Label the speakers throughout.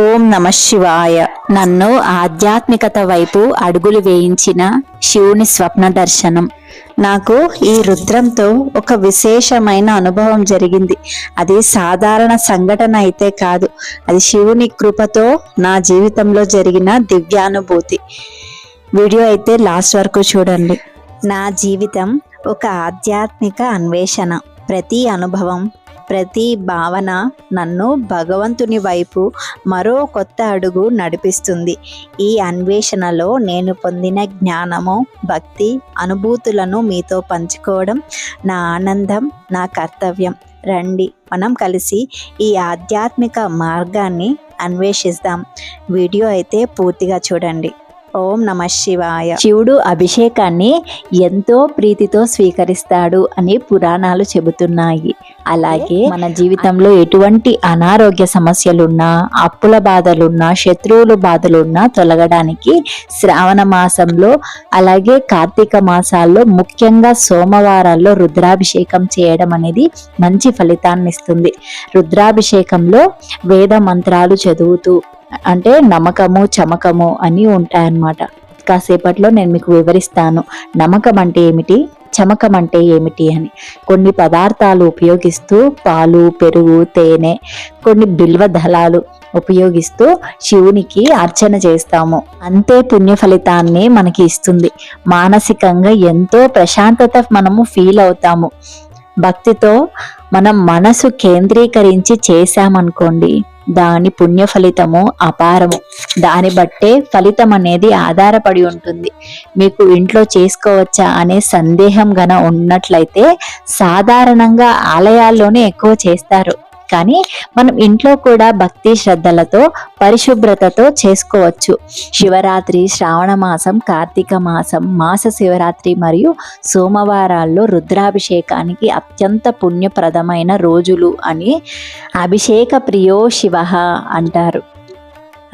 Speaker 1: ఓం నమ శివాయ. నన్ను ఆధ్యాత్మికత వైపు అడుగులు వేయించిన శివుని స్వప్న దర్శనం. నాకు ఈ రుద్రంతో ఒక విశేషమైన అనుభవం జరిగింది. అది సాధారణ సంఘటన అయితే కాదు. అది శివుని కృపతో నా జీవితంలో జరిగిన దివ్యానుభూతి. వీడియో అయితే లాస్ట్ వరకు చూడండి. నా జీవితం ఒక ఆధ్యాత్మిక అన్వేషణ. ప్రతి అనుభవం ప్రతి భావన నన్ను భగవంతుని వైపు మరో కొత్త అడుగు నడిపిస్తుంది. ఈ అన్వేషణలో నేను పొందిన జ్ఞానము భక్తి అనుభూతులను మీతో పంచుకోవడం నా ఆనందం నా కర్తవ్యం. రండి మనం కలిసి ఈ ఆధ్యాత్మిక మార్గాన్ని అన్వేషిస్తాం. వీడియో అయితే పూర్తిగా చూడండి. ఓం నమ శివాయ. శివుడు అభిషేకాన్ని ఎంతో ప్రీతితో స్వీకరిస్తాడు అని పురాణాలు చెబుతున్నాయి. అలాగే మన జీవితంలో ఎటువంటి అనారోగ్య సమస్యలున్నా అప్పుల బాధలున్నా శత్రువుల బాధలున్నా తొలగడానికి శ్రావణ మాసంలో అలాగే కార్తీక మాసాల్లో ముఖ్యంగా సోమవారాల్లో రుద్రాభిషేకం చేయడం అనేది మంచి ఫలితాన్ని ఇస్తుంది. రుద్రాభిషేకంలో వేద మంత్రాలు చదువుతూ అంటే నమ్మకము చమకము అని ఉంటాయన్నమాట. కాసేపట్లో నేను మీకు వివరిస్తాను. నమ్మకం అంటే ఏమిటి? చమకం అంటే ఏమిటి అని. కొన్ని పదార్థాలు ఉపయోగిస్తూ పాలు పెరుగు తేనె కొన్ని బిల్వ దళాలు ఉపయోగిస్తూ శివునికి అర్చన చేస్తాము. అంతే పుణ్య ఫలితాన్ని మనకి ఇస్తుంది. మానసికంగా ఎంతో ప్రశాంతత మనము ఫీల్ అవుతాము. భక్తితో మనం మనసు కేంద్రీకరించి చేశామనుకోండి దాని పుణ్య ఫలితము అపారము. దాన్ని బట్టే ఫలితం అనేది ఆధారపడి ఉంటుంది. మీకు ఇంట్లో చేసుకోవచ్చా అనే సందేహం గన ఉన్నట్లయితే సాధారణంగా ఆలయాల్లోనే ఎక్కువ చేస్తారు. కానీ మనం ఇంట్లో కూడా భక్తి శ్రద్ధలతో పరిశుభ్రతతో చేసుకోవచ్చు. శివరాత్రి శ్రావణ మాసం కార్తీక మాసం మాస శివరాత్రి మరియు సోమవారాల్లో రుద్రాభిషేకానికి అత్యంత పుణ్యప్రదమైన రోజులు అని అభిషేక ప్రియో శివ అంటారు.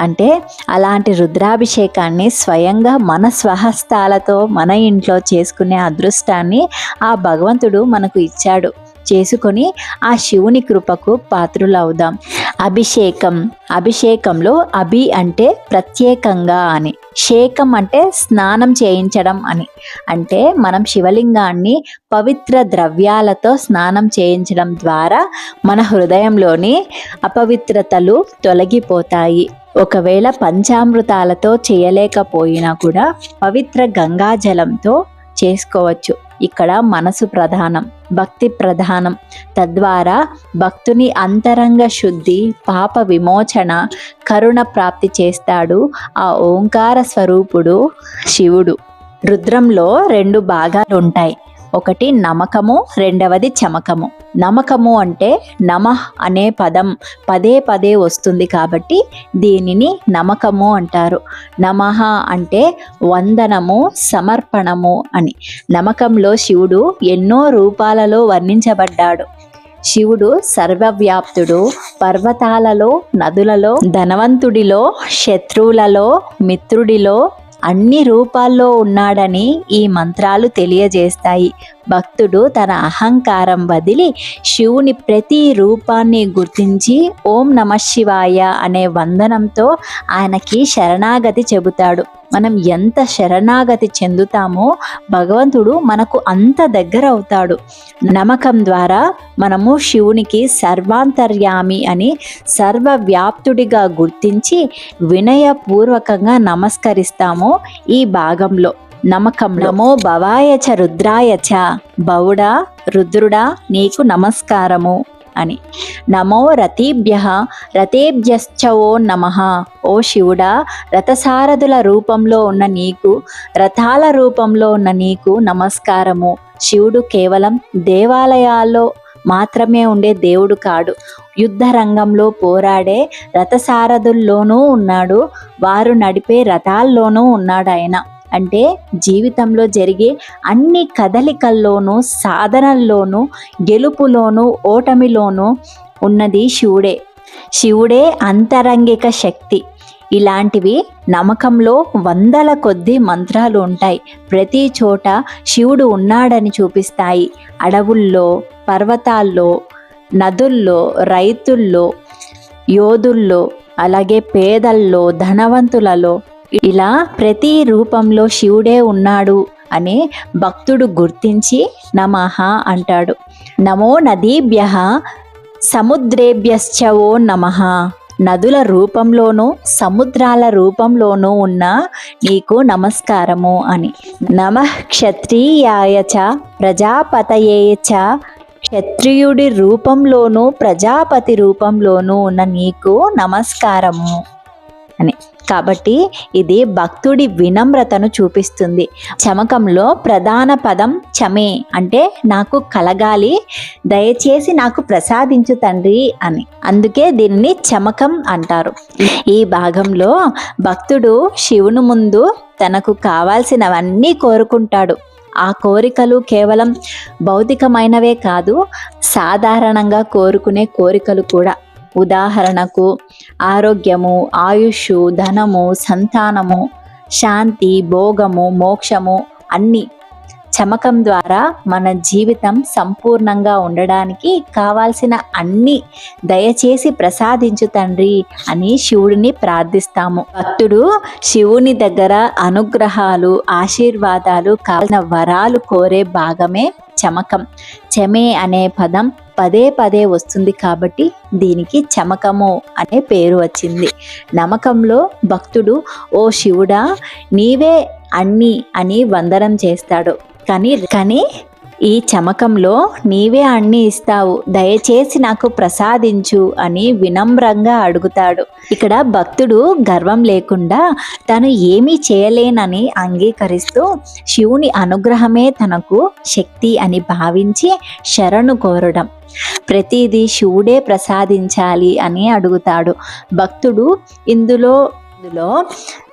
Speaker 1: అంటే అలాంటి రుద్రాభిషేకాన్ని స్వయంగా మన స్వహస్తాలతో మన ఇంట్లో చేసుకునే అదృష్టాన్ని ఆ భగవంతుడు మనకు ఇచ్చాడు. చేసుకొని ఆ శివుని కృపకు పాత్రులవుదాం. అభిషేకం అభిషేకంలో అభి అంటే ప్రత్యేకంగా అని. షేకం అంటే స్నానం చేయించడం అని. అంటే మనం శివలింగాన్ని పవిత్ర ద్రవ్యాలతో స్నానం చేయించడం ద్వారా మన హృదయంలోని అపవిత్రతలు తొలగిపోతాయి. ఒకవేళ పంచామృతాలతో చేయలేకపోయినా కూడా పవిత్ర గంగాజలంతో చేసుకోవచ్చు. ఇక్కడ మనసు ప్రధానం భక్తి ప్రధానం. తద్వారా భక్తుని అంతరంగ శుద్ధి పాప విమోచన కరుణ ప్రాప్తి చేస్తాడు ఆ ఓంకార స్వరూపుడు శివుడు. రుద్రంలో రెండు భాగాలు ఉంటాయి ఒకటి నమకము రెండవది చమకము. నమకము అంటే నమః అనే పదం. పదే పదే వస్తుంది కాబట్టి దీనిని నమకము అంటారు. నమః అంటే వందనము సమర్పణము అని. నమకంలో శివుడు ఎన్నో రూపాలలో వర్ణించబడ్డాడు. శివుడు సర్వవ్యాప్తుడు పర్వతాలలో నదులలో ధనవంతుడిలో శత్రువులలో మిత్రుడిలో అన్ని రూపాల్లో ఉన్నాడని ఈ మంత్రాలు తెలియజేస్తాయి. భక్తుడు తన అహంకారం వదిలి శివుని ప్రతి రూపాన్ని గుర్తించి ఓం నమ శివాయ అనే వందనంతో ఆయనకి శరణాగతి చెబుతాడు. మనం ఎంత శరణాగతి చెందుతామో భగవంతుడు మనకు అంత దగ్గర అవుతాడు. నమ్మకం ద్వారా మనము శివునికి సర్వాంతర్యామి అని సర్వవ్యాప్తుడిగా గుర్తించి వినయపూర్వకంగా నమస్కరిస్తాము ఈ భాగంలో. నమకం నమో భవాయ చ రుద్రాయ చ. బౌడా రుద్రుడా నీకు నమస్కారము. అని. నమో రతీభ్య రతేభ్యశ్చవో నమ. ఓ శివుడా రథసారథుల రూపంలో ఉన్న నీకు రథాల రూపంలో ఉన్న నీకు నమస్కారము. శివుడు కేవలం దేవాలయాల్లో మాత్రమే ఉండే దేవుడు కాడు. యుద్ధ రంగంలో పోరాడే రథసారథుల్లోనూ ఉన్నాడు. వారు నడిపే రథాల్లోనూ ఉన్నాడు ఆయన అంటే జీవితంలో జరిగే అన్ని కదలికల్లోనూ సాధనల్లోనూ గెలుపులోనూ ఓటమిలోనూ ఉన్నది శివుడే. శివుడే అంతరంగిక శక్తి. ఇలాంటివి నమ్మకంలో వందల కొద్ది మంత్రాలు ఉంటాయి. ప్రతి చోట శివుడు ఉన్నాడని చూపిస్తాయి. అడవుల్లో పర్వతాల్లో నదుల్లో రైతుల్లో యోధుల్లో అలాగే పేదల్లో ధనవంతులలో ఇలా ప్రతి రూపంలో శివుడే ఉన్నాడు అని భక్తుడు గుర్తించి నమః అంటాడు. నమో నదీభ్య సముద్రేభ్యశ్చవో నమః. నదుల రూపంలోనూ సముద్రాల రూపంలోనూ ఉన్న నీకు నమస్కారము అని. నమ క్షత్రియాయ చ ప్రజాపతయే చ క్షత్రియుడి రూపంలోనూ ప్రజాపతి రూపంలోనూ ఉన్న నీకు నమస్కారము అని. కాబట్టి ఇది భక్తుడి వినమ్రతను చూపిస్తుంది. చమకంలో ప్రధాన పదం చమే అంటే నాకు కలగాలి దయచేసి నాకు ప్రసాదించు తండ్రి అని. అందుకే దీనిని చమకం అంటారు. ఈ భాగంలో భక్తుడు శివుని ముందు తనకు కావాల్సినవన్నీ కోరుకుంటాడు. ఆ కోరికలు కేవలం భౌతికమైనవే కాదు సాధారణంగా కోరుకునే కోరికలు కూడా. ఉదాహరణకు ఆరోగ్యము ఆయుష్ ధనము సంతానము శాంతి భోగము మోక్షము అన్ని చమకం ద్వారా మన జీవితం సంపూర్ణంగా ఉండడానికి కావాల్సిన అన్ని దయచేసి ప్రసాదించు తండ్రి అని శివుడిని ప్రార్థిస్తాము. భక్తుడు శివుని దగ్గర అనుగ్రహాలు ఆశీర్వాదాలు కావాల్సిన వరాలు కోరే భాగమే చమకం. చమే అనే పదం పదే పదే వస్తుంది కాబట్టి దీనికి చమకము అనే పేరు వచ్చింది. నమ్మకంలో భక్తుడు ఓ శివుడా నీవే అన్ని అని వందనం చేస్తాడు. కానీ కానీ ఈ చమకంలో నీవే అన్ని ఇస్తావు. దయచేసి నాకు ప్రసాదించు అని వినమ్రంగా అడుగుతాడు. ఇక్కడ భక్తుడు గర్వం లేకుండా తను ఏమీ చేయలేనని అంగీకరిస్తూ శివుని అనుగ్రహమే తనకు శక్తి అని భావించి శరణు కోరడం. ప్రతిదీ శివుడే ప్రసాదించాలి అని అడుగుతాడు. భక్తుడు ఇందులో ఇందులో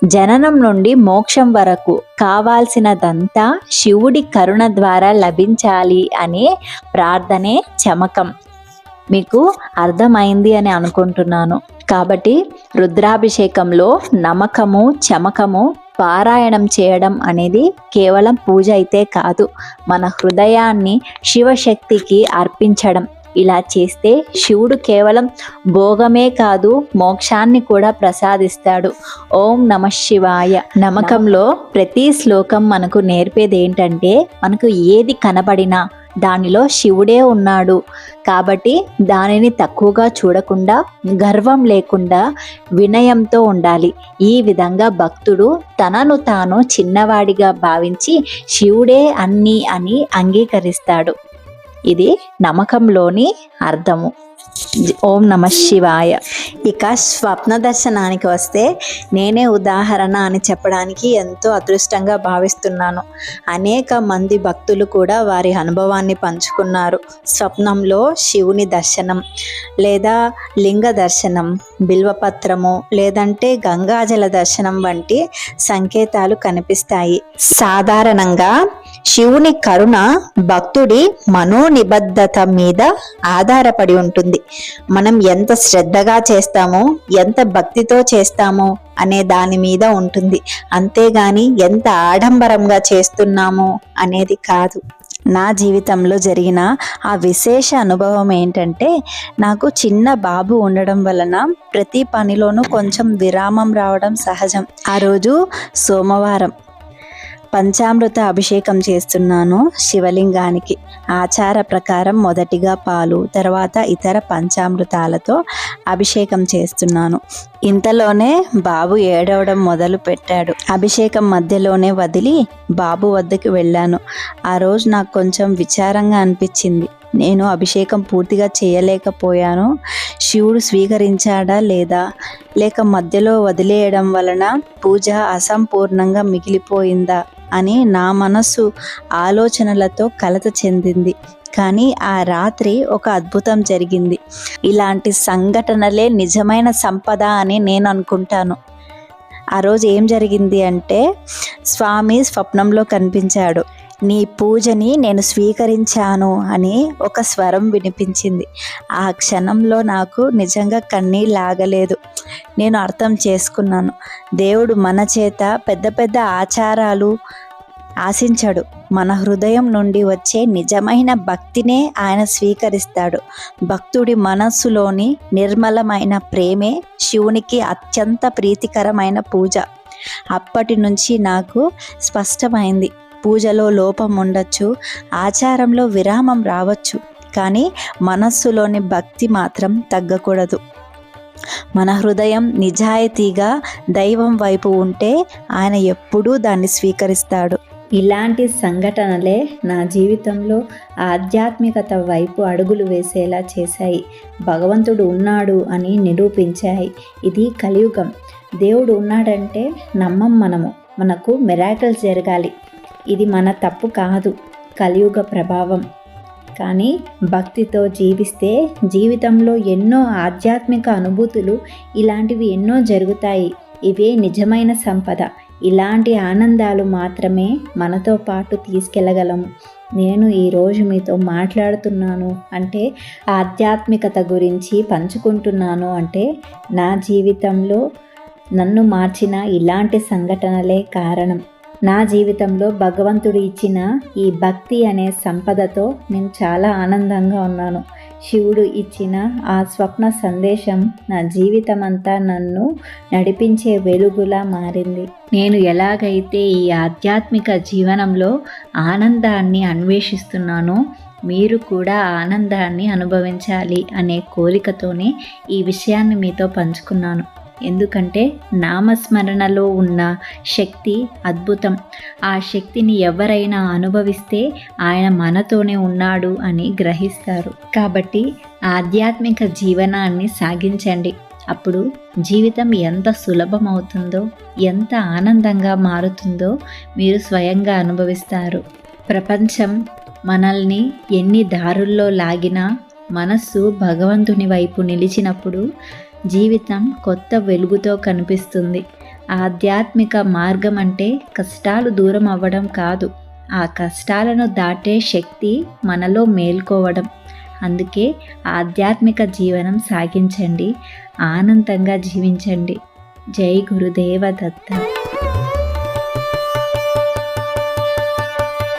Speaker 1: జననం నుండి మోక్షం వరకు కావాల్సినదంతా శివుడి కరుణ ద్వారా లభించాలి అనే ప్రార్థనే చమకం. మీకు అర్థమైంది అని అనుకుంటున్నాను. కాబట్టి రుద్రాభిషేకంలో నమ్మకము చమకము పారాయణం చేయడం అనేది కేవలం పూజ అయితే కాదు. మన హృదయాన్ని శివశక్తికి అర్పించడం. ఇలా చేస్తే శివుడు కేవలం భోగమే కాదు మోక్షాన్ని కూడా ప్రసాదిస్తాడు. ఓం నమ శివాయ. నమ్మకంలో ప్రతి శ్లోకం మనకు నేర్పేది ఏంటంటే మనకు ఏది కనబడినా దానిలో శివుడే ఉన్నాడు. కాబట్టి దానిని తక్కువగా చూడకుండా గర్వం లేకుండా వినయంతో ఉండాలి. ఈ విధంగా భక్తుడు తనను తాను చిన్నవాడిగా భావించి శివుడే అన్నీ అని అంగీకరిస్తాడు. ఇది నమ్మకంలోని అర్థము. ఓం నమ శివాయ. ఇక స్వప్న దర్శనానికి వస్తే నేనే ఉదాహరణ అని చెప్పడానికి ఎంతో అదృష్టంగా భావిస్తున్నాను. అనేక మంది భక్తులు కూడా వారి అనుభవాన్ని పంచుకున్నారు. స్వప్నంలో శివుని దర్శనం లేదా లింగ దర్శనం బిల్వపత్రము లేదంటే గంగాజల దర్శనం వంటి సంకేతాలు కనిపిస్తాయి. సాధారణంగా శివుని కరుణ భక్తుడి మనోనిబద్ధత మీద ఆధారపడి ఉంటుంది. మనం ఎంత శ్రద్ధగా చేస్తామో ఎంత భక్తితో చేస్తామో అనే దాని మీద ఉంటుంది. అంతేగాని ఎంత ఆడంబరంగా చేస్తున్నామో అనేది కాదు. నా జీవితంలో జరిగిన ఆ విశేష అనుభవం ఏంటంటే నాకు చిన్న బాబు ఉండడం వలన ప్రతి పనిలోనూ కొంచెం విరామం రావడం సహజం. ఆ రోజు సోమవారం. పంచామృత అభిషేకం చేస్తున్నాను శివలింగానికి. ఆచార ప్రకారం మొదటిగా పాలు తర్వాత ఇతర పంచామృతాలతో అభిషేకం చేస్తున్నాను. ఇంతలోనే బాబు ఏడవడం మొదలు పెట్టాడు. అభిషేకం మధ్యలోనే వదిలి బాబు వద్దకు వెళ్ళాను. ఆ రోజు నాకు కొంచెం విచారంగా అనిపించింది. నేను అభిషేకం పూర్తిగా చేయలేకపోయాను. శివుడు స్వీకరించాడా లేదా? లేక మధ్యలో వదిలేయడం వలన పూజ అసంపూర్ణంగా మిగిలిపోయిందా? అని నా మనస్సు ఆలోచనలతో కలత చెందింది. కానీ ఆ రాత్రి ఒక అద్భుతం జరిగింది. ఇలాంటి సంఘటనలే నిజమైన సంపద అని నేను అనుకుంటాను. ఆ రోజు ఏం జరిగింది అంటే స్వామి స్వప్నంలో కనిపించాడు. నీ పూజని నేను స్వీకరించాను అని ఒక స్వరం వినిపించింది. ఆ క్షణంలో నాకు నిజంగా కన్నీళ్ళు ఆగలేదు నేను అర్థం చేసుకున్నాను. దేవుడు మన చేత పెద్ద పెద్ద ఆచారాలు ఆశించాడు. మన హృదయం నుండి వచ్చే నిజమైన భక్తినే ఆయన స్వీకరిస్తాడు. భక్తుడి మనస్సులోని నిర్మలమైన ప్రేమే శివునికి అత్యంత ప్రీతికరమైన పూజ. అప్పటి నుంచి నాకు స్పష్టమైంది. పూజలో లోపం ఉండొచ్చు ఆచారంలో విరామం రావచ్చు కానీ మనస్సులోని భక్తి మాత్రం తగ్గకూడదు. మన హృదయం నిజాయితీగా దైవం వైపు ఉంటే ఆయన ఎప్పుడూ దాన్ని స్వీకరిస్తాడు. ఇలాంటి సంఘటనలే నా జీవితంలో ఆధ్యాత్మికత వైపు అడుగులు వేసేలా చేశాయి. భగవంతుడు ఉన్నాడు అని నిరూపించాయి. ఇది కలియుగం. దేవుడు ఉన్నాడంటే నమ్మం మనము. మనకు మెరాకిల్స్ జరగాలి. ఇది మన తప్పు కాదు కలియుగ ప్రభావం. కానీ భక్తితో జీవిస్తే జీవితంలో ఎన్నో ఆధ్యాత్మిక అనుభూతులు ఇలాంటివి ఎన్నో జరుగుతాయి. ఇవే నిజమైన సంపద. ఇలాంటి ఆనందాలు మాత్రమే మనతో పాటు తీసుకెళ్ళగలము నేను ఈరోజు మీతో మాట్లాడుతున్నాను అంటే ఆధ్యాత్మికత గురించి పంచుకుంటున్నాను అంటే నా జీవితంలో నన్ను మార్చిన ఇలాంటి సంఘటనలే కారణం. నా జీవితంలో భగవంతుడు ఇచ్చిన ఈ భక్తి అనే సంపదతో నేను చాలా ఆనందంగా ఉన్నాను. శివుడు ఇచ్చిన ఆ స్వప్న సందేశం నా జీవితం అంతా నన్ను నడిపించే వెలుగులా మారింది. నేను ఎలాగైతే ఈ ఆధ్యాత్మిక జీవనంలో ఆనందాన్ని అన్వేషిస్తున్నానో మీరు కూడా ఆనందాన్ని అనుభవించాలి అనే కోరికతోనే ఈ విషయాన్ని మీతో పంచుకున్నాను. ఎందుకంటే నామస్మరణలో ఉన్న శక్తి అద్భుతం. ఆ శక్తిని ఎవరైనా అనుభవిస్తే ఆయన మనతోనే ఉన్నాడు అని గ్రహిస్తారు. కాబట్టి ఆధ్యాత్మిక జీవనాన్ని సాగించండి. అప్పుడు జీవితం ఎంత సులభమవుతుందో ఎంత ఆనందంగా మారుతుందో మీరు స్వయంగా అనుభవిస్తారు. ప్రపంచం మనల్ని ఎన్ని దారుల్లో లాగినా మనస్సు భగవంతుని వైపు నిలిచినప్పుడు జీవితం కొత్త వెలుగుతో కనిపిస్తుంది. ఆధ్యాత్మిక మార్గం అంటే కష్టాలు దూరం అవ్వడం కాదు. ఆ కష్టాలను దాటే శక్తి మనలో మేల్కోవడం. అందుకే ఆధ్యాత్మిక జీవనం సాగించండి. ఆనందంగా జీవించండి. జై గురుదేవ దత్త.